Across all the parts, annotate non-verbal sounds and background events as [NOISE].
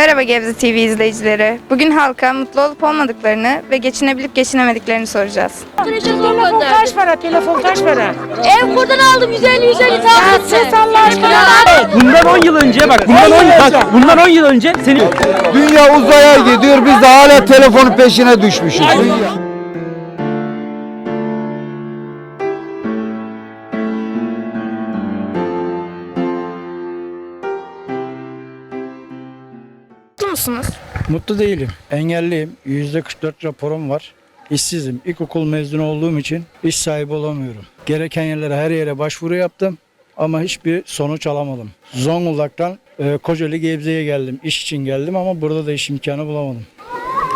Merhaba Gebze TV izleyicileri. Bugün halka mutlu olup olmadıklarını ve geçinebilip geçinemediklerini soracağız. Telefon kaç para? Telefon kaç para? Ev buradan aldım 150 150 tamam Ses Allah aşkına. Bundan 10 yıl önce bak bundan 10 bak bundan 10 yıl önce senin Dünya uzaya gidiyor biz de hala telefonun peşine düşmüşüz. Mutlu Mutlu değilim. Engelliyim. %44 raporum var. İşsizim. İlkokul mezunu olduğum için iş sahibi olamıyorum. Gereken yerlere her yere başvuru yaptım ama hiçbir sonuç alamadım. Zonguldak'tan e, Kocaeli Gebze'ye geldim. İş için geldim ama burada da iş imkanı bulamadım.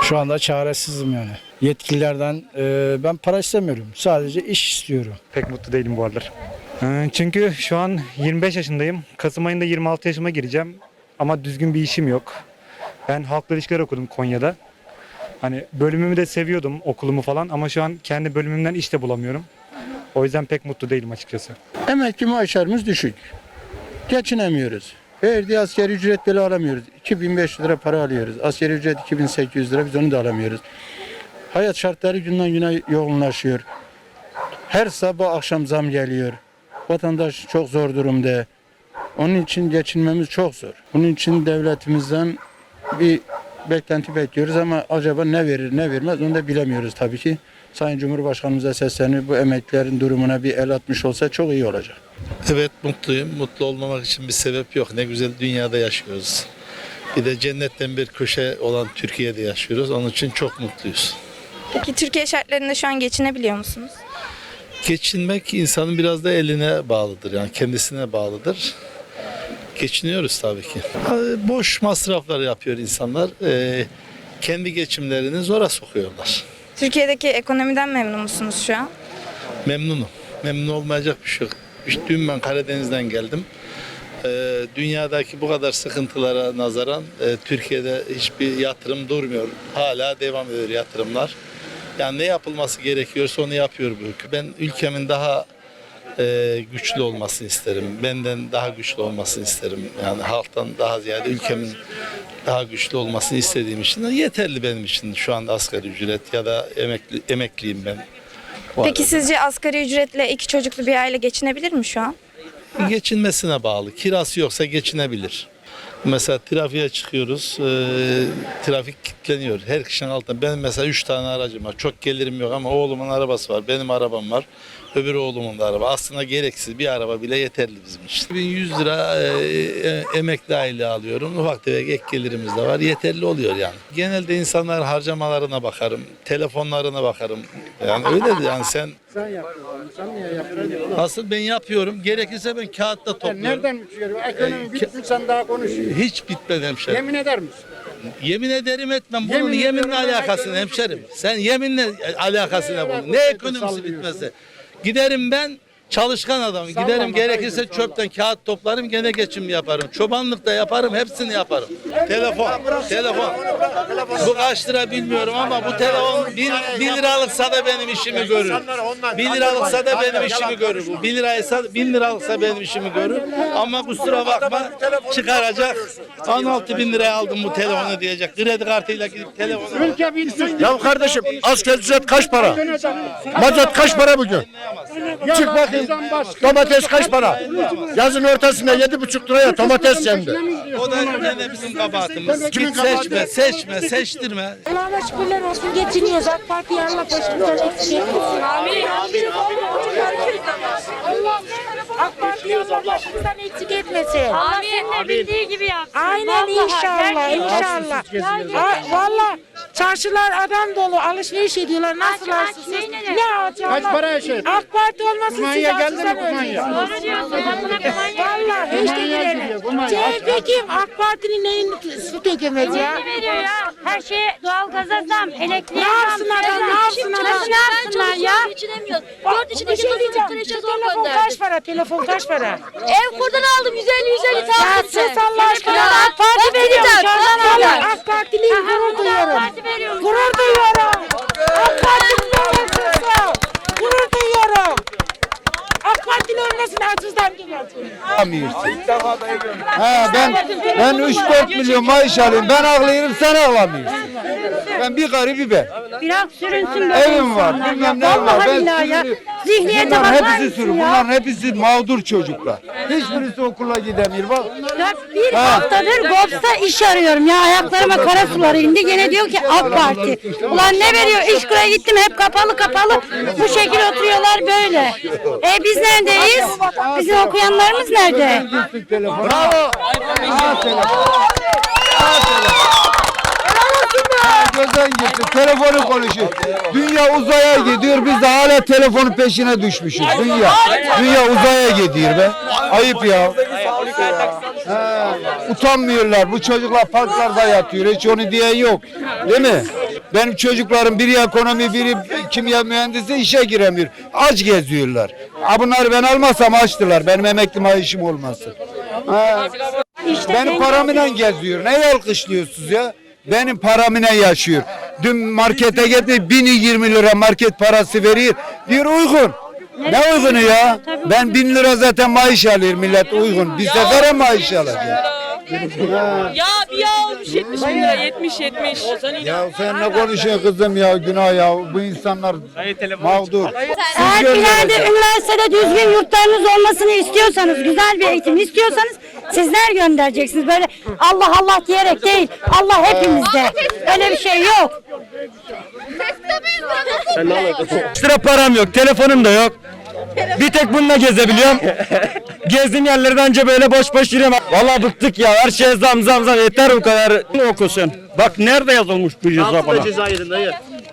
Şu anda çaresizim yani. Yetkililerden e, ben para istemiyorum. Sadece iş istiyorum. Pek mutlu değilim bu aralar. Çünkü şu an 25 yaşındayım. Kasım ayında 26 yaşıma gireceğim. Ama düzgün bir işim yok. Ben halkla ilişkiler okudum Konya'da. Hani bölümümü de seviyordum okulumu falan ama şu an kendi bölümümden iş de bulamıyorum. O yüzden pek mutlu değilim açıkçası. Emekli maaşlarımız düşük. Geçinemiyoruz. Verdiği askeri ücret bile alamıyoruz. 2500 lira para alıyoruz. Askeri ücret 2800 lira biz onu da alamıyoruz. Hayat şartları günden güne yoğunlaşıyor. Her sabah akşam zam geliyor. Vatandaş çok zor durumda. Onun için geçinmemiz çok zor. Bunun için devletimizden bir beklenti bekliyoruz ama acaba ne verir ne vermez onu da bilemiyoruz tabii ki. Sayın Cumhurbaşkanımıza seslenir bu emeklilerin durumuna bir el atmış olsa çok iyi olacak. Evet mutluyum. Mutlu olmamak için bir sebep yok. Ne güzel dünyada yaşıyoruz. Bir de cennetten bir köşe olan Türkiye'de yaşıyoruz. Onun için çok mutluyuz. Peki Türkiye şartlarında şu an geçinebiliyor musunuz? Geçinmek insanın biraz da eline bağlıdır. Yani kendisine bağlıdır. Geçiniyoruz tabii ki. Ha, Boş masraflar yapıyor insanlar. Ee, kendi geçimlerini zora sokuyorlar. Türkiye'deki ekonomiden memnun musunuz şu an? Memnunum. Memnun olmayacak bir şey yok. İşte dün ben Karadeniz'den geldim. Ee, dünyadaki bu kadar sıkıntılara nazaran e, Türkiye'de hiçbir yatırım durmuyor. Hala devam ediyor yatırımlar. Yani ne yapılması gerekiyorsa onu yapıyor bu hükümet. Ben ülkemin daha e, güçlü olmasını isterim. Benden daha güçlü olmasını isterim. Yani halktan daha ziyade ülkemin daha güçlü olmasını istediğim için de yeterli benim için şu anda asgari ücret ya da emekli, emekliyim ben. Bu Peki arada. sizce asgari ücretle iki çocuklu bir aile geçinebilir mi şu an? geçinmesine bağlı. Kirası yoksa geçinebilir. Mesela trafiğe çıkıyoruz, e, trafik kilitleniyor. Her kişinin altında. Benim mesela üç tane aracım var. Çok gelirim yok ama oğlumun arabası var, benim arabam var. Öbür oğlumun da araba. Aslında gereksiz bir araba bile yeterli bizim için. 1100 lira e, e, emekli aile alıyorum. Ufak tefek ek gelirimiz de var. Yeterli oluyor yani. Genelde insanlar harcamalarına bakarım. Telefonlarına bakarım. Yani öyledir yani sen Asıl ben yapıyorum. Gerekirse ben kağıtta topluyorum. Nereden uçuyor? Ekonomi Ee, bitmiş sen daha konuşuyor. Hiç bitmedi hemşerim. Yemin, Yemin eder misin? ederim etmem. Bunun Yemin yeminle alakası ne hemşerim? Sen yeminle alakası ne bunun? Ne ekonomisi sallıyorsun? Giderim ben çalışkan adamım. Giderim gerekirse sallama. çöpten kağıt toplarım gene geçim yaparım. Çobanlık da yaparım hepsini yaparım. Telefon, telefon. Bu kaç lira bilmiyorum ama bu telefon bir, bir liralıksa da benim işimi görür. Bir liralıksa da benim işimi görür. Bu bir liraysa bin liralıksa benim işimi görür. Ama kusura bakma çıkaracak. 16 bin liraya aldım bu telefonu diyecek. Kredi kartıyla gidip telefonu Ülke bitsin. Ya kardeşim asgari ücret kaç para? Mazot kaç para bugün? Çık Domates kaç para? Yazın ortasında yedi buçuk liraya domates yendi. O da gene bizim kabahatimiz. Git seçme, seçme, seçtirme. Allah'a şükürler olsun geçiniyoruz. AK Parti Allah başımızdan eksik etmesin. Amin. Allah AK Parti'yi Allah başımızdan eksik etmesin. De bildiği gibi yapsın. Aynen inşallah inşallah. Ha, Valla çarşılar adam dolu alışveriş ediyorlar. Nasıl Aç, ne? Ne aç Kaç para şey? AK Parti olmasın siz Kumanya geldi mi kumanya? Doğru diyorsun. Valla hiç de girelim. CHP kim? AK Parti'nin neyini su dökemez ya? Ne veriyor ya? Her şeye doğalgaza zam, elektriğe Ne zam. yapsın adam, ne yapsın adam? Ne yapsınlar ya? Geçinemiyoruz. Dört içindeki diyeceğim. kreşe zor telefon kaç para? Telefon kaç para? Ev buradan aldım 150 150 Ya tamam. ses Allah aşkına. Ya AK Parti veriyor. AK Partiliyim gurur duyuyorum. Gurur duyuyorum. AK Parti'nin olmasın. Gurur duyuyorum. AK Partili olmasın açızdan gelsin. ağlamıyorsun. Ha ben ben 3-4 milyon maaş alayım. Ben ağlayırım sen ağlamıyorsun. Ben bir garibi ben. Biraz sürünsün böyle Evim var, insanlar bilmem ne var. Vallahi Ben billahi ya. Zihniyete bakar hepsi mısın sürü. ya? Bunların hepsi mağdur çocuklar. Hiçbirisi okula gidemiyor. Bak Ya bir Ha. haftadır GOPS'ta iş arıyorum ya. Ayaklarıma kara sular indi. Gene diyor ki AK Parti. Ulan ne veriyor? İş kuraya gittim hep kapalı kapalı. Bu şekilde oturuyorlar böyle. E biz neredeyiz? Bizim okuyanlarımız nerede? Bravo. Ha telefon. Ha telefon. Gözden gitti. Telefonu konuşuyor. Dünya uzaya gidiyor. Biz de hala telefonun peşine düşmüşüz. Dünya. Dünya uzaya gidiyor be. Ayıp ya. Ha, utanmıyorlar. Bu çocuklar parklarda yatıyor. Hiç onu diyen yok. Değil mi? Benim çocuklarım biri ekonomi, biri kimya mühendisi işe giremiyor. Aç geziyorlar. Ha bunları ben almasam açtılar. Benim emekli maaşım olmasın. Ha. İşte Benim paramla geziyor. Ne alkışlıyorsunuz ya? Benim paramla yaşıyor. Dün markete gitti 1020 lira market parası veriyor. Diyor uygun. Ne uygunu ya? Ben 1000 lira zaten maaş alıyorum millet uygun. Bir sefere maaş alacak. Ya bir yağ olmuş 70 bin lira 70 70. Ya sen ne konuşuyorsun kızım ya günah ya. Bu insanlar mağdur. Eğer ileride üniversitede düzgün yurtlarınız olmasını istiyorsanız, güzel bir eğitim istiyorsanız sizler göndereceksiniz. Böyle Allah Allah diyerek değil, Allah hepimizde. Öyle bir şey yok. Ekstra param yok, telefonum da yok. Bir tek bununla gezebiliyorum. [LAUGHS] Gezdiğim yerlerde anca böyle boş boş yürüyorum. Vallahi bıktık ya. Her şeye zam zam zam. Yeter bu kadar. Okusun. Bak nerede yazılmış bu ceza bana.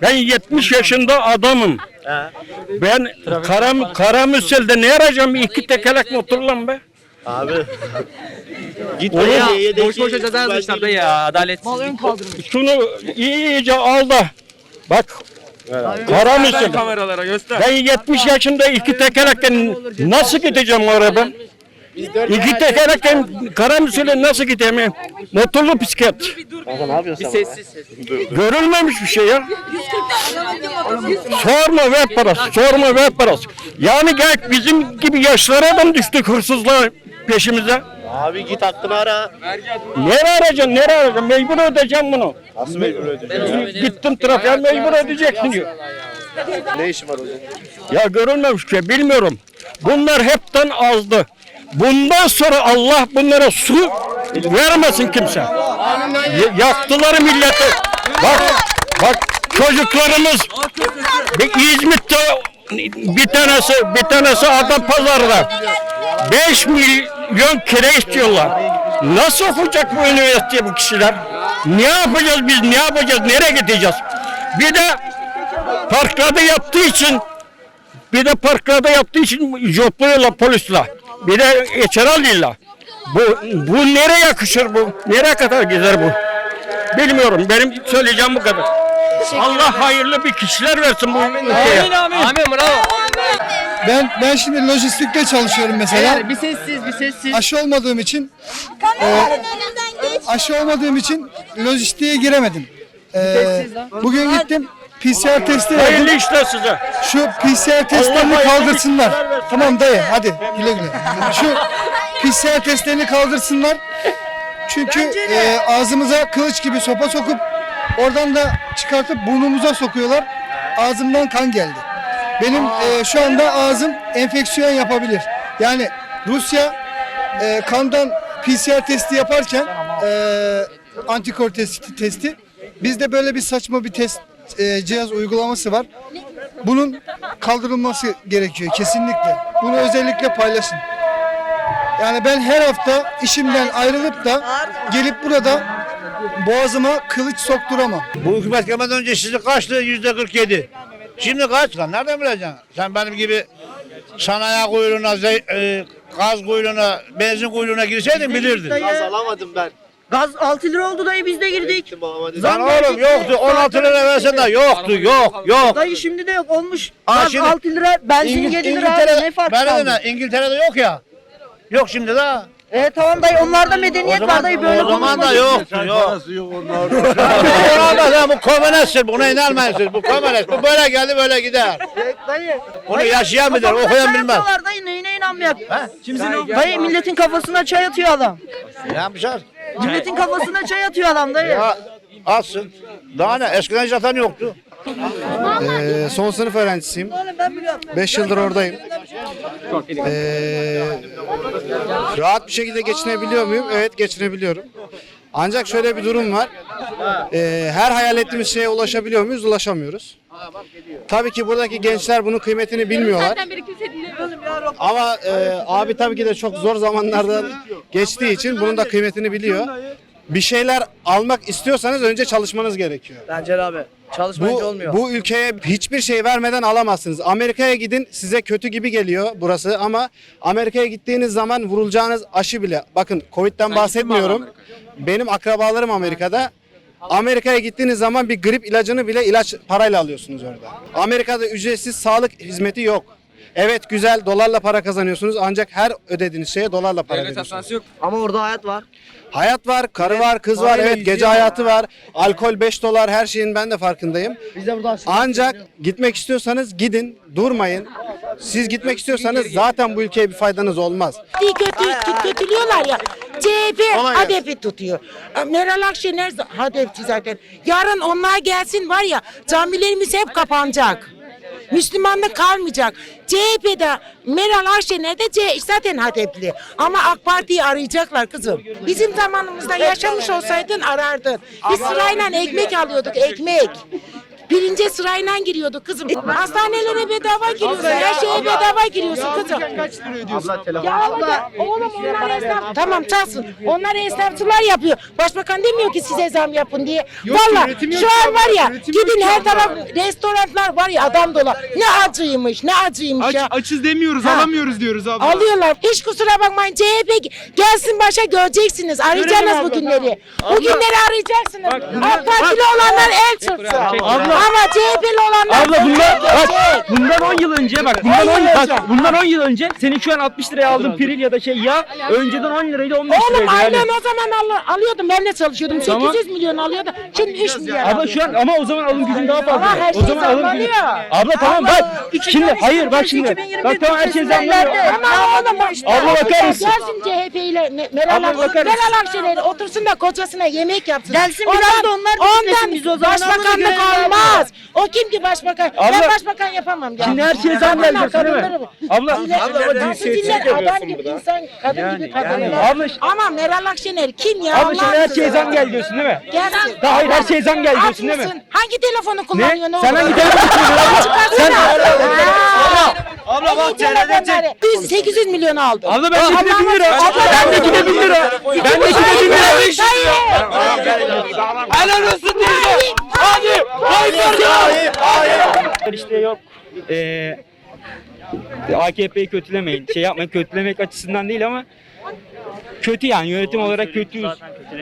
Ben 70 yaşında adamım. Ben Karam Karamüsel'de ne arayacağım? İki tekerlek motorla be. [LAUGHS] Git Oğlum, boş boş ceza yazmışlar da ya adalet. Şunu iyice al da. Bak. Karamüsel. kameralara göster. Ben 70 yaşında iki tekerlekten nasıl gideceğim oraya ben? İki tekerlekten Karamüsel'e nasıl gideyim? Motorlu bisiklet. Bir sessiz sessiz. Görülmemiş bir şey ya. Sorma ver parası, sorma ver parası. Yani gel bizim gibi yaşlı adam düştük hırsızlığa peşimize. Abi git hakkını ara. Nereye arayacaksın, nereye arayacaksın? Mecbur ödeyeceğim bunu. Nasıl mecbur ödeyeceksin? Gittim trafiğe mecbur ödeyeceksin diyor. Ne işin var zaman? Ya görülmemiş bir şey bilmiyorum. Bunlar hepten azdı. Bundan sonra Allah bunlara su vermesin kimse. Y- yaktılar milleti. Bak, bak çocuklarımız bir İzmit'te bir tanesi bir tanesi adam pazarda 5 milyon kira istiyorlar. Nasıl okuyacak bu üniversiteye bu kişiler? Ne yapacağız biz? Ne yapacağız? Nereye gideceğiz? Bir de parklarda yaptığı için bir de parklarda yaptığı için jopluyorlar polisler. Bir de içeri alıyorlar. Bu, bu nereye yakışır bu? Nereye kadar gider bu? Bilmiyorum. Benim söyleyeceğim bu kadar. Allah hayırlı bir kişiler versin bu ülkeye. Amin bravo. Ben ben şimdi lojistikte çalışıyorum mesela. Bir sessiz bir sessiz. Aşı olmadığım için e, aşı olmadığım için lojistiğe giremedim. E, bugün gittim PCR testi verdim. Hayırlı işler size. Şu PCR testlerini Allah kaldırsınlar. Tamam dayı hadi güle güle. Şu PCR testlerini kaldırsınlar. Çünkü e, ağzımıza kılıç gibi sopa sokup oradan da çıkartıp burnumuza sokuyorlar. Ağzımdan kan geldi. Benim e, şu anda ağzım enfeksiyon yapabilir. Yani Rusya e, kandan PCR testi yaparken e, antikor testi, testi bizde böyle bir saçma bir test e, cihaz uygulaması var. Bunun kaldırılması gerekiyor kesinlikle. Bunu özellikle paylaşın. Yani ben her hafta işimden ayrılıp da gelip burada boğazıma kılıç sokturamam. Bu hükümet gelmeden önce sizi kaçtı? Yüzde 47. Şimdi kaç lan? Nereden bileceksin? Sen benim gibi sanayi kuyruğuna, zey- e, gaz kuyruğuna, benzin kuyruğuna girseydin bilirdin. Gaz alamadım ben. Gaz 6 lira oldu dayı biz de girdik. Gittim babama Lan oğlum yoktu. 16 lira versen de yoktu. Yok, yok. Dayı şimdi de yok olmuş. Aa, Gaz şimdi- 6 lira benzin İngil- 7 lira abi, ne fark kaldı? ne? İngiltere'de yok ya. Yok şimdi de. E tamam dayı onlarda medeniyet var dayı böyle o zaman da konuşma. yoktu yok. o zaman da ya bu komünisttir buna inanmayın siz bu komünist bu böyle geldi böyle gider. Dayı. Bunu yaşayan bilir okuyan Çay bilmez. atıyorlar Dayı neyine inanmayak? Dayı milletin kafasına çay atıyor adam. Yapmışlar. Milletin kafasına çay atıyor adam dayı. Ya atsın. Daha ne eskiden zaten yoktu. Ee, son sınıf öğrencisiyim. Ben biliyorum. 5 yıldır oradayım. Ee, rahat bir şekilde geçinebiliyor muyum? Evet geçinebiliyorum. Ancak şöyle bir durum var. Ee, her hayal ettiğimiz şeye ulaşabiliyor muyuz? Ulaşamıyoruz. Tabii ki buradaki gençler bunun kıymetini bilmiyorlar. Ama e, abi tabii ki de çok zor zamanlardan geçtiği için bunun da kıymetini biliyor. Bir şeyler almak istiyorsanız önce çalışmanız gerekiyor. Bence abi. Çalışmayınca Bu, olmuyor. bu ülkeye hiçbir şey vermeden alamazsınız. Amerika'ya gidin size kötü gibi geliyor burası ama Amerika'ya gittiğiniz zaman vurulacağınız aşı bile bakın Covid'den bahsetmiyorum. Benim akrabalarım Amerika'da. Amerika'ya gittiğiniz zaman bir grip ilacını bile ilaç parayla alıyorsunuz orada. Amerika'da ücretsiz sağlık hizmeti yok. Evet güzel dolarla para kazanıyorsunuz ancak her ödediğiniz şeye dolarla para veriyorsunuz. Ama orada hayat var. Hayat var, karı var, kız var, evet gece ama. hayatı var. Alkol 5 dolar her şeyin ben de farkındayım. Biz de burada aslında. Ancak gitmek istiyorsanız gidin, durmayın. Siz gitmek istiyorsanız zaten bu ülkeye bir faydanız olmaz. kötü, kötülüyorlar ya. CHP hedefi tutuyor. Meral Akşener hedefçi zaten. Yarın onlar gelsin var ya camilerimiz hep kapanacak. Müslümanlık kalmayacak. CHP'de Meral Akşener de C zaten hedefli. Ama AK Parti'yi arayacaklar kızım. Bizim zamanımızda yaşamış olsaydın arardın. Biz sırayla ekmek alıyorduk ekmek. Birinci sırayla giriyorduk kızım. Hastanelere bedava giriyorsun. Her şeye bedava giriyorsun kızım. Ya abla, oğlum onlar esnaf. Tamam çalsın. Onlar esnafçılar yapıyor. Başbakan demiyor ki size zam yapın diye. Valla şu an var ya gidin her taraf restoranlar var ya adam dolu. Ne acıymış ne acıymış ya. açız demiyoruz, Ha. alamıyoruz diyoruz abla. Alıyorlar. Hiç kusura bakmayın. CHP gelsin başa göreceksiniz. Arayacaksınız bu günleri. Bu günleri arayacaksınız. AK Partili olanlar el çırpsın. Ama CHP'li olanlar Abla bundan bak bundan 10 yıl önce bak bundan 10 10 yıl bak önce. bundan 10 yıl önce senin şu an 60 liraya aldığın piril ya da şey ya önceden 10 liraydı 15 Oğlum liraydı aynen yani. o zaman al- alıyordum. Ben de çalışıyordum. Tamam. 800 milyon alıyordum. Şimdi 3 milyar Abla şu an ama o zaman alım gücün daha fazla. O şey zaman alım gücün. zamlanıyor. Abla tamam bak. Şimdi hayır bak şimdi. Bak tamam her şey zamlanıyor. Ama oğlum bak işte. Abla bakar mısın? Gelsin CHP ile Me- Meral, Abla Ak- bakar mısın? Meral Akşener otursun da kocasına yemek yapsın. Gelsin biraz da onlar da biz o zaman. başbakanlık göre olmaz. O kim ki başbakan? Abla- ben başbakan yapamam. Ya. Şimdi her şeye zam değil mi? kadınları bu. Abla Nasıl dinler adam gibi insan kadın gibi kadın. Abla Ama Meral Akşener kim ya? abla şimdi her şeye zam geldi diyorsun değil mi? Gelsin. Hayır her şeye zam geldi diyorsun değil mi? Hangi telefonu kullanıyorsun? Ne? Sen hangi telefonu kullanıyorsun? Sen- Abla bak telefonları. 800 milyon aldım. Abla bendeki de 1000 lira. Bendeki de 1000 lira. Bendeki de 1000 lira. Helal olsun. Hadi. Hayır. İşte yok. Ee, AKP'yi kötülemeyin. Şey yapmayın kötülemek açısından değil ama kötü yani yönetim olarak kötüyüz.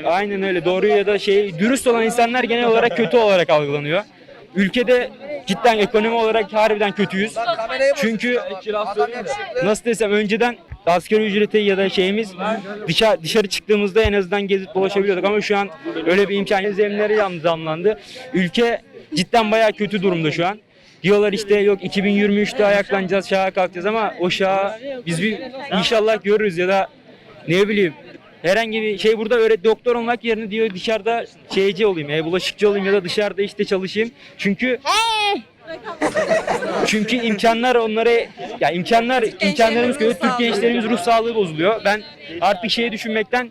Aynen öyle. Doğru ya da şey dürüst olan insanlar genel olarak kötü olarak algılanıyor. Ülkede cidden ekonomi olarak harbiden kötüyüz. Çünkü nasıl desem önceden asgari ücreti ya da şeyimiz dışarı, dışarı çıktığımızda en azından gezip dolaşabiliyorduk ama şu an öyle bir imkan zemleri yalnız zamlandı. Ülke cidden bayağı kötü durumda şu an. Diyorlar işte yok 2023'te ayaklanacağız, şaha kalkacağız ama o şaha biz bir inşallah görürüz ya da ne bileyim herhangi bir şey burada öğret doktor olmak yerine diyor dışarıda şeyci olayım, e, bulaşıkçı olayım ya da dışarıda işte çalışayım. Çünkü çünkü imkanlar onlara ya imkanlar imkanlarımız kötü. Türk gençlerimiz ruh sağlığı bozuluyor. Ben artık şeyi düşünmekten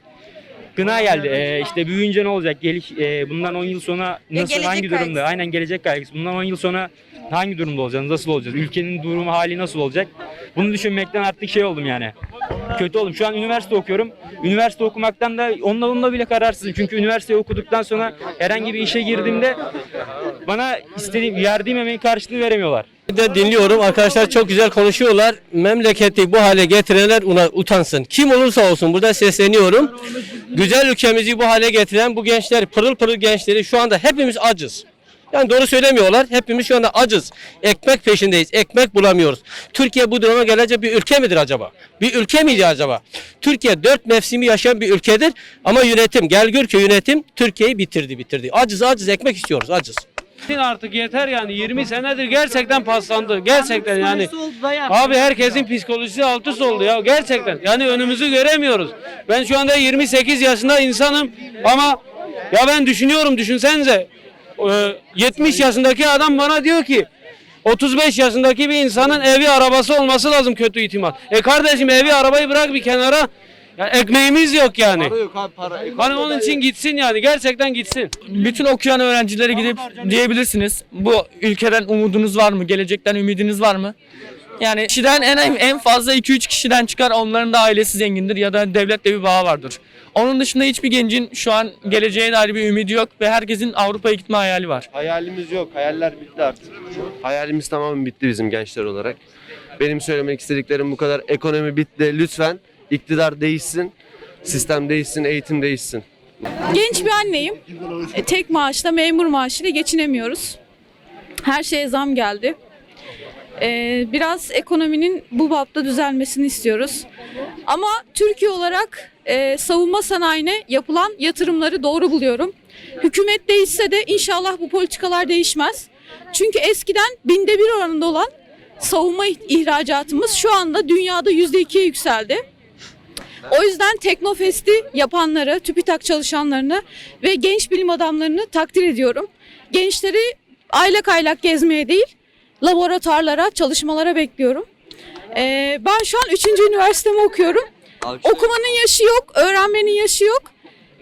gına geldi. Ee, işte büyüyünce ne olacak? Geliş, e, bundan 10 yıl sonra nasıl gelecek hangi durumda? kaygısı. Aynen gelecek kaygısı. Bundan 10 yıl sonra hangi durumda olacağız? Nasıl olacağız? Ülkenin durumu hali nasıl olacak? Bunu düşünmekten artık şey oldum yani. Kötü oldum. Şu an üniversite okuyorum. Üniversite okumaktan da onunla onunla bile kararsızım. Çünkü üniversite okuduktan sonra herhangi bir işe girdiğimde bana istediğim verdiğim emeğin karşılığını veremiyorlar. De dinliyorum. Arkadaşlar çok güzel konuşuyorlar. Memleketi bu hale getirenler ona utansın. Kim olursa olsun burada sesleniyorum. Güzel ülkemizi bu hale getiren bu gençler, pırıl pırıl gençleri şu anda hepimiz acız. Yani doğru söylemiyorlar. Hepimiz şu anda acız. Ekmek peşindeyiz. Ekmek bulamıyoruz. Türkiye bu duruma gelecek bir ülke midir acaba? Bir ülke miydi acaba? Türkiye dört mevsimi yaşayan bir ülkedir. Ama yönetim, gel gör ki yönetim Türkiye'yi bitirdi bitirdi. Acız acız ekmek istiyoruz acız. Artık yeter yani 20 senedir gerçekten paslandı. Gerçekten yani. Abi herkesin psikolojisi alt üst oldu ya gerçekten. Yani önümüzü göremiyoruz. Ben şu anda 28 yaşında insanım ama ya ben düşünüyorum düşünsenize. Ee, 70 yaşındaki adam bana diyor ki 35 yaşındaki bir insanın evi arabası olması lazım kötü ihtimal. E kardeşim evi arabayı bırak bir kenara. Ya ekmeğimiz yok yani. Hani onun için gitsin yani gerçekten gitsin. Bütün okuyan öğrencilere gidip diyebilirsiniz. Bu ülkeden umudunuz var mı? Gelecekten ümidiniz var mı? Yani kişiden en en fazla 2-3 kişiden çıkar onların da ailesi zengindir ya da devletle bir bağı vardır. Onun dışında hiçbir gencin şu an geleceğe dair bir ümidi yok ve herkesin Avrupa'ya gitme hayali var. Hayalimiz yok. Hayaller bitti artık. Hayalimiz tamamen bitti bizim gençler olarak. Benim söylemek istediklerim bu kadar. Ekonomi bitti. Lütfen iktidar değişsin. Sistem değişsin, eğitim değişsin. Genç bir anneyim. E, tek maaşla memur maaşıyla geçinemiyoruz. Her şeye zam geldi. E, biraz ekonominin bu bapta düzelmesini istiyoruz. Ama Türkiye olarak e, savunma sanayine yapılan yatırımları doğru buluyorum. Hükümet değişse de inşallah bu politikalar değişmez. Çünkü eskiden binde bir oranında olan savunma ihracatımız şu anda dünyada yüzde ikiye yükseldi. O yüzden Teknofest'i yapanları, TÜBİTAK çalışanlarını ve genç bilim adamlarını takdir ediyorum. Gençleri aylak aylak gezmeye değil, laboratuvarlara, çalışmalara bekliyorum. Ee, ben şu an 3. üniversitemi okuyorum. Okumanın yaşı yok, öğrenmenin yaşı yok.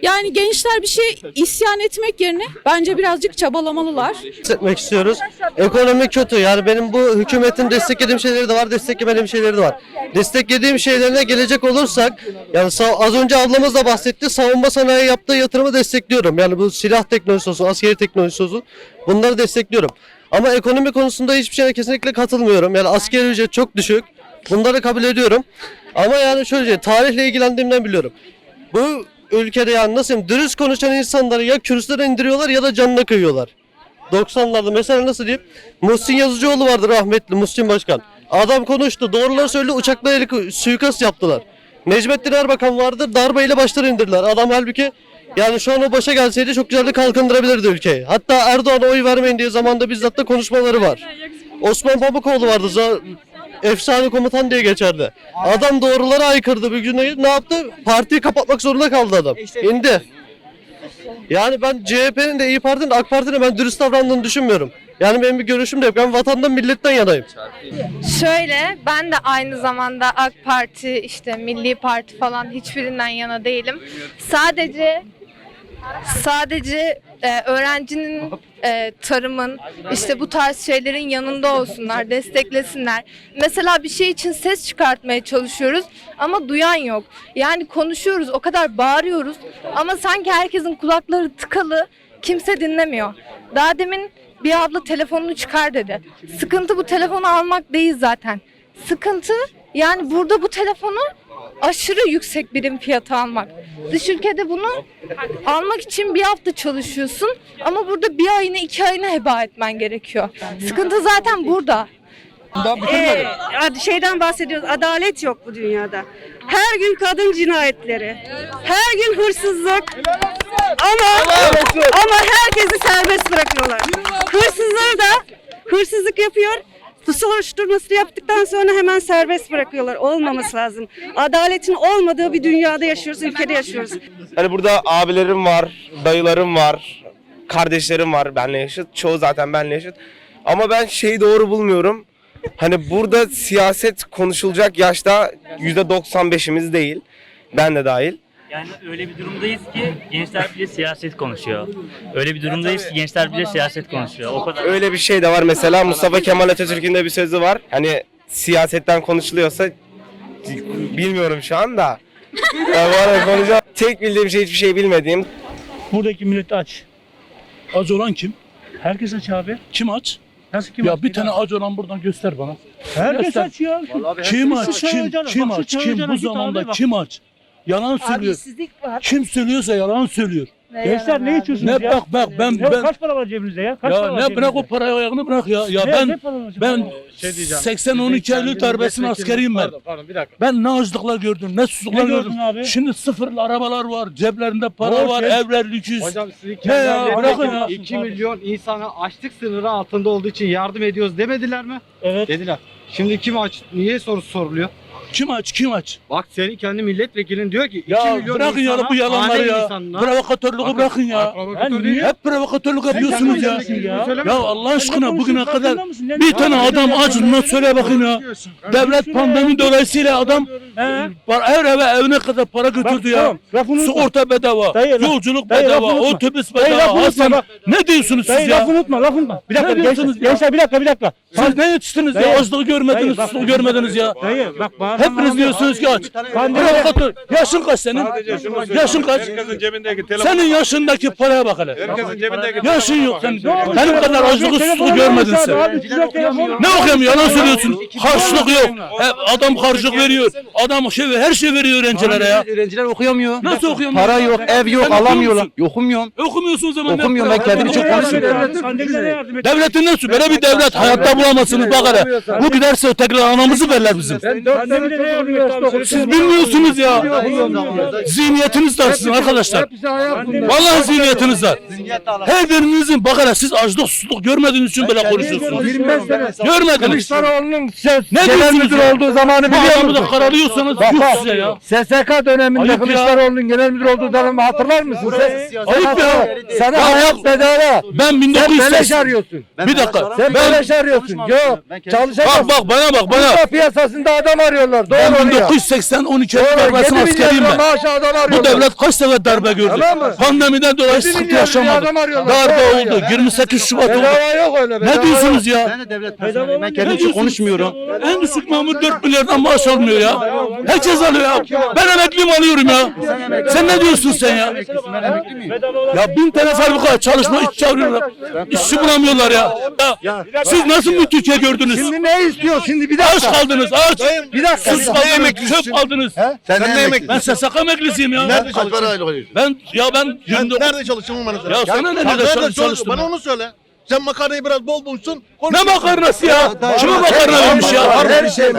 Yani gençler bir şey isyan etmek yerine bence birazcık çabalamalılar. Etmek istiyoruz. Ekonomi kötü. Yani benim bu hükümetin desteklediğim şeyleri de var, desteklemediğim şeyleri de var. Desteklediğim şeylerine gelecek olursak, yani az önce ablamız da bahsetti, savunma sanayi yaptığı yatırımı destekliyorum. Yani bu silah teknolojisi olsun, askeri teknolojisi olsun, bunları destekliyorum. Ama ekonomi konusunda hiçbir şeye kesinlikle katılmıyorum. Yani askeri ücret çok düşük. Bunları kabul ediyorum. Ama yani şöyle tarihle ilgilendiğimden biliyorum. Bu ülkede yani nasıl dürüst konuşan insanları ya kürsüden indiriyorlar ya da canına kıyıyorlar. 90'larda mesela nasıl diyeyim? Muhsin Yazıcıoğlu vardı rahmetli Muhsin Başkan. Adam konuştu. Doğruları söyledi. Uçakla eli suikast yaptılar. Necmettin Erbakan vardı. Darbeyle başları indirdiler. Adam halbuki yani şu an o başa gelseydi çok güzel de kalkındırabilirdi ülkeyi. Hatta Erdoğan'a oy vermeyin diye zamanda bizzat da konuşmaları var. Osman Pamukoğlu vardı. Efsane komutan diye geçerdi. Adam doğrulara aykırdı bir gün ne yaptı? Partiyi kapatmak zorunda kaldı adam. İndi. Yani ben CHP'nin de İyi Parti'nin de AK Parti'nin ben dürüst davrandığını düşünmüyorum. Yani benim bir görüşüm de yok. Ben vatandan milletten yanayım. Şöyle ben de aynı zamanda AK Parti işte Milli Parti falan hiçbirinden yana değilim. Sadece sadece e, öğrencinin e, tarımın işte bu tarz şeylerin yanında olsunlar, desteklesinler. Mesela bir şey için ses çıkartmaya çalışıyoruz ama duyan yok. Yani konuşuyoruz, o kadar bağırıyoruz ama sanki herkesin kulakları tıkalı, kimse dinlemiyor. Daha demin bir abla telefonunu çıkar dedi. Sıkıntı bu telefonu almak değil zaten. Sıkıntı yani burada bu telefonu aşırı yüksek birim fiyatı almak. Dış ülkede bunu almak için bir hafta çalışıyorsun ama burada bir ayını iki ayını heba etmen gerekiyor. Sıkıntı zaten burada. Ee, ad- şeyden bahsediyoruz. Adalet yok bu dünyada. Her gün kadın cinayetleri. Her gün hırsızlık. Ama ama herkesi serbest bırakıyorlar. Hırsızları da hırsızlık yapıyor. Bu soruşturmasını yaptıktan sonra hemen serbest bırakıyorlar. Olmaması lazım. Adaletin olmadığı bir dünyada yaşıyoruz, ülkede yaşıyoruz. Hani burada abilerim var, dayılarım var, kardeşlerim var benle yaşıt. Çoğu zaten benle yaşıt. Ama ben şeyi doğru bulmuyorum. Hani burada siyaset konuşulacak yaşta %95'imiz değil. Ben de dahil. Yani öyle bir durumdayız ki gençler bile siyaset konuşuyor. Öyle bir durumdayız ki gençler bile siyaset konuşuyor. O kadar. Öyle bir şey de var mesela Mustafa Kemal Atatürk'ün de bir sözü var. Hani siyasetten konuşuluyorsa bilmiyorum şu anda. Ya bu arada konuşacağım. Tek bildiğim şey hiçbir şey bilmediğim. Buradaki millet aç. Aç olan kim? Herkes aç abi. Kim aç? Nasıl kim Ya bir tane aç olan buradan göster bana. Herkes Göster. aç ya. Kim Şu aç? Kim, kim şu aç? Kim bu zamanda kim aç? Yalan söylüyor. Adilsizlik var. Kim söylüyorsa yalan söylüyor. Gençler ne içiyorsunuz Ne bak bak ben ben kaç para var cebinizde ya? Kaç ya ne bırak o parayı ayağını bırak ya. Ya ben ben 80 12 Eylül darbesinin askeriyim ben. Ben ne açlıklar gördüm, ne susuzluklar Ne gördün gördüm. abi? Şimdi sıfırlı arabalar var, ceplerinde para Borç var, ya. evler lüküs. Hocam sizin Ne ya, kendi bırakın bırakın ya. 2 milyon insana açlık sınırı altında olduğu için yardım ediyoruz demediler mi? Evet. Dediler. Şimdi kim aç? Niye soru soruluyor? Kim aç, kim aç? Bak senin kendi milletvekilin diyor ki 2 Ya milyon bırakın ya insana, bu yalanları ya. insanına- Provokatörlüğü Bakın, bırakın ya. provokatör değil. Hep provokatörlük yapıyorsunuz ya. ya. Ya Allah aşkına bugüne kadar bir tane adam acından söyle bakın ya. Devlet pandemi dolayısıyla adam para- her eve evine kadar para götürdü ya. Sigorta bedava, Dayı, laf- yolculuk dayı, bedava, lafını unutma. otobüs Dayı, bedava. lafını unutma Hasan bak. ne diyorsunuz siz Dayı ya? lafını unutma lafını unutma. Bir dakika Ne gençler, diyorsunuz ya? gençler bir dakika bir dakika. Siz ne yetiştiniz ya? Dayı. Açlığı görmediniz, Dayı, bak- görmediniz ya. Dayı bak bazen Hepiniz diyorsunuz ki aç. Provokatör. Yaşın kaç senin? Yaşın kaç? Senin yaşındaki paraya bak hele. Yaşın yok senin. Benim kadar açlığı susuzluğu görmedin sen. Ne okuyorum yalan söylüyorsun. Harçlık yok. Hep adam harçlık veriyor. Adam şey her şey veriyor öğrencilere ya. Öğrenciler okuyamıyor. Nasıl okuyamıyor? Para yok, ev yok, Sen alamıyorlar. musun? Okumuyorum. Okumuyorsun o zaman. Okumuyorum, ben kendimi çok konuşmuyorum. Devletin nasıl? Böyle bir devlet hayatta bulamazsınız bak hele. Bu giderse tekrar anamızı verler bizim. Abi? Siz bilmiyorsunuz ya. Zihniyetiniz dar sizin arkadaşlar. Vallahi zihniyetiniz dar. Her birinizin bak hele siz açlık susuzluk görmediğiniz için böyle konuşuyorsunuz. Görmediniz. Ne diyorsunuz ya? olduğu zamanı Bu adamı da karalıyorsanız yuh size ya. SSK döneminde Ayıp ya. Kılıçdaroğlu'nun genel müdür olduğu dönemi hatırlar mısın? Sen, Ayıp ya. Sana Ya hayat bak- bedava. Ben Sen 1980 beleş arıyorsun. Bir dakika. Sen Ben beleş arıyorsun. Yok. Çalışamazsın. bak bak bana bak bana. Burada piyasasında adam arıyorlar. Doğru Ben oraya. 1980 12 Doğru. darbesinin 7 askeriyim ben. arıyorlar. Bu devlet kaç sefer darbe gördü? Tamam mı? Pandemiden dolayı 7 sıkıntı yaşamadı. arıyorlar. Darbe oldu. ya. 28 Şubat oldu. Ne diyorsunuz ya? Ben de devlet Bedava personeliyim. Ben mı? kendim Ne için konuşmuyorum. En düşük memur 4 milyardan maaş almıyor ya. Herkes alıyor ya. Ben emekliyim alıyorum ya. Sen ne diyorsun sen ya? Ya bin tane fabrika çalışma iş çağırıyorlar. İşçi bulamıyorlar ya. Siz nasıl bir Türkiye gördünüz? Şimdi ne istiyor? Şimdi bir Aç dakika. kaldınız aç. Bir dakika. Sus kaldınız. Çöp kaldınız. Sen ne emeklisin? Ben SSK emeklisiyim ya. Nerede çalışıyorsun? Ben ya ben Nerede bana söyle. Ya sana ne Sen nerede çalışıyorsun? çalıştım Bana ben? onu söyle. Sen makarnayı biraz bol bulsun. Ne makarnası ya? Kime makarna vermiş ya? Her şey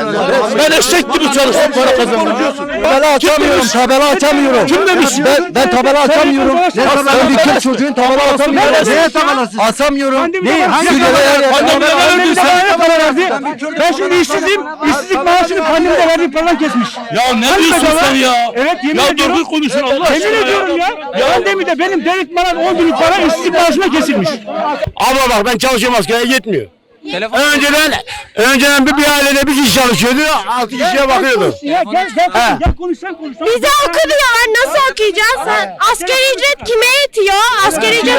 Ben eşek gibi çalıştım para kazandım. Tabela açamıyorum, tabela açamıyorum. Kim demiş? Ben, ben tabela açamıyorum. Ben bir kız çocuğun tabela açamıyorum. Neresi? Neye tabelası? Açamıyorum. Pandemide var. Hangi tabela? Pandemide ne verdin sen? Ben şimdi işsizim. İşsizlik maaşını pandemide verdiğim paradan kesmiş. Ya ne diyorsun sen ya? Evet yemin Ya ediyorum. doğru konuşun Allah aşkına Yemin ediyorum ya. Pandemide benim devlet bana 10 bin para işsizlik maaşına kesilmiş. Abla bak ben çalışıyorum askere yetmiyor. Önceden önceden bir, bir ailede bir kişi çalışıyordu, altı kişiye bakıyordu. Ya gel gel gel konuş sen konuş. Bize okudular. Nasıl okuyacağız? Sen asgari ücret kime yetiyor? Asgari ücret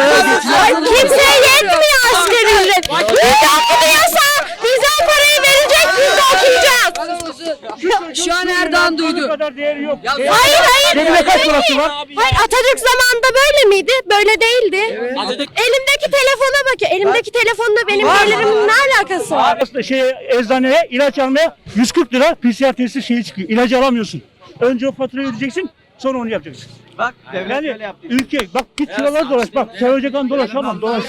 kimseye yetmiyor asgari ücret. Bize okuduyorsa bize o parayı verecek biz de okuyacağız. Şu an Erdoğan duydu. kadar değeri yok. Hayır hayır. Cebinde kaç parası var? Hayır Atatürk zamanında böyle miydi? Böyle değildi. Elimdeki telefona bakıyor. Elimdeki telefonla benim gelirimin ne alakası var? Aslında şey eczaneye ilaç almaya 140 lira PCR testi şeyi çıkıyor. İlacı alamıyorsun. Önce o faturayı ödeyeceksin sonra onu yapacaksın. Bak Yani ülke bak git şuralar dolaş bak Çayocak'tan dolaş tamam dolaş.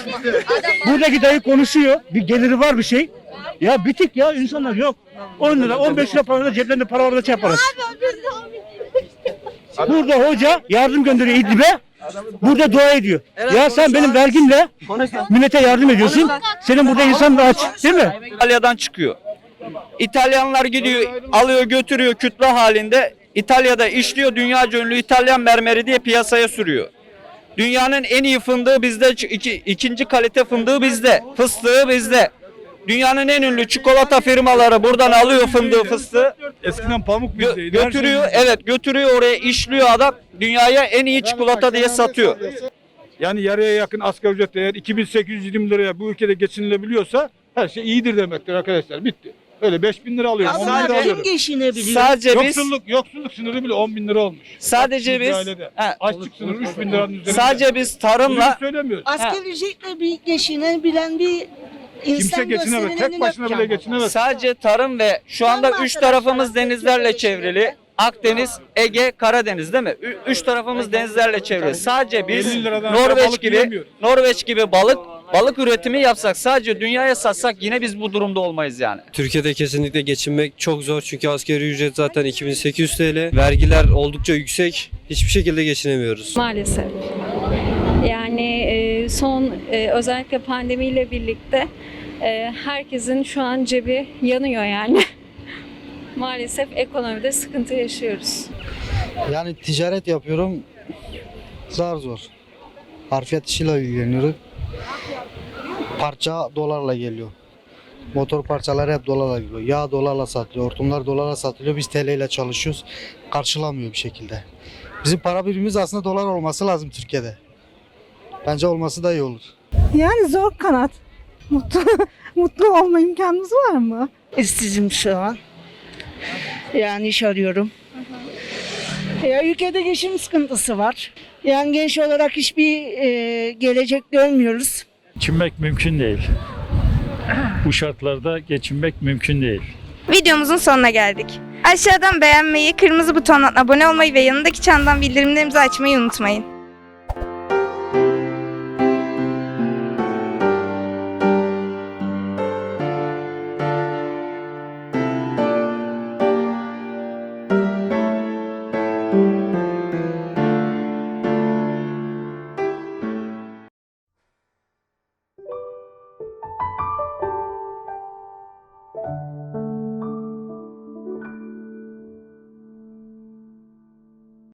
Buradaki dayı konuşuyor bir geliri var bir şey. Ya bitik ya insanlar yok. 10 lira 15 lira para ceplerinde para orada çay parası. Burada hoca yardım gönderiyor İdlib'e. Burada dua ediyor. Ya sen benim vergimle millete yardım ediyorsun. Senin burada insan da aç değil mi? İtalya'dan çıkıyor. İtalyanlar gidiyor, alıyor, götürüyor kütle halinde. İtalya'da işliyor, dünya ünlü İtalyan mermeri diye piyasaya sürüyor. Dünyanın en iyi fındığı bizde, iki, ikinci kalite fındığı bizde, fıstığı bizde. Dünyanın en ünlü çikolata firmaları buradan alıyor fındığı fıstığı. Eskiden pamuk Gö- götürüyor, evet götürüyor oraya işliyor adam. Dünyaya en iyi çikolata diye satıyor. Yani yarıya yakın asgari ücret eğer 2820 liraya bu ülkede geçinilebiliyorsa her şey iyidir demektir arkadaşlar. Bitti. Öyle 5000 lira alıyorum, 10 bin lira alıyorum. Sadece biz Yoksulluk, yoksulluk sınırı bile 10 bin lira olmuş. sadece biz he, Açlık sınırı 3 bin liranın üzerinde. sadece biz Bunu tarımla söylemiyoruz. Asgari ücretle bir geçinebilen bir Kimse geçinemez. Tek başına bile geçinemez. Sadece tarım ve şu anda üç tarafımız denizlerle çevrili. Akdeniz, Ege, Karadeniz değil mi? Ü- Üç tarafımız denizlerle çevrili. Sadece biz Norveç gibi Norveç gibi balık balık üretimi yapsak sadece dünyaya satsak yine biz bu durumda olmayız yani. Türkiye'de kesinlikle geçinmek çok zor çünkü asgari ücret zaten 2800 TL. Vergiler oldukça yüksek. Hiçbir şekilde geçinemiyoruz. Maalesef. Son e, özellikle pandemiyle birlikte e, herkesin şu an cebi yanıyor yani. [LAUGHS] Maalesef ekonomide sıkıntı yaşıyoruz. Yani ticaret yapıyorum. Zar zor. Harfiyat işiyle ilgileniyorum. Parça dolarla geliyor. Motor parçaları hep dolarla geliyor. Yağ dolarla satılıyor. Hortumlar dolarla satılıyor. Biz TL ile çalışıyoruz. Karşılamıyor bir şekilde. Bizim para birimimiz aslında dolar olması lazım Türkiye'de. Bence olması da iyi olur. Yani zor kanat. Mutlu, [LAUGHS] mutlu olma imkanımız var mı? İşsizim şu an. Yani iş arıyorum. Ya ülkede geçim sıkıntısı var. Yani genç olarak hiçbir e, gelecek görmüyoruz. Geçinmek mümkün değil. Bu şartlarda geçinmek mümkün değil. Videomuzun sonuna geldik. Aşağıdan beğenmeyi, kırmızı butondan abone olmayı ve yanındaki çandan bildirimlerimizi açmayı unutmayın.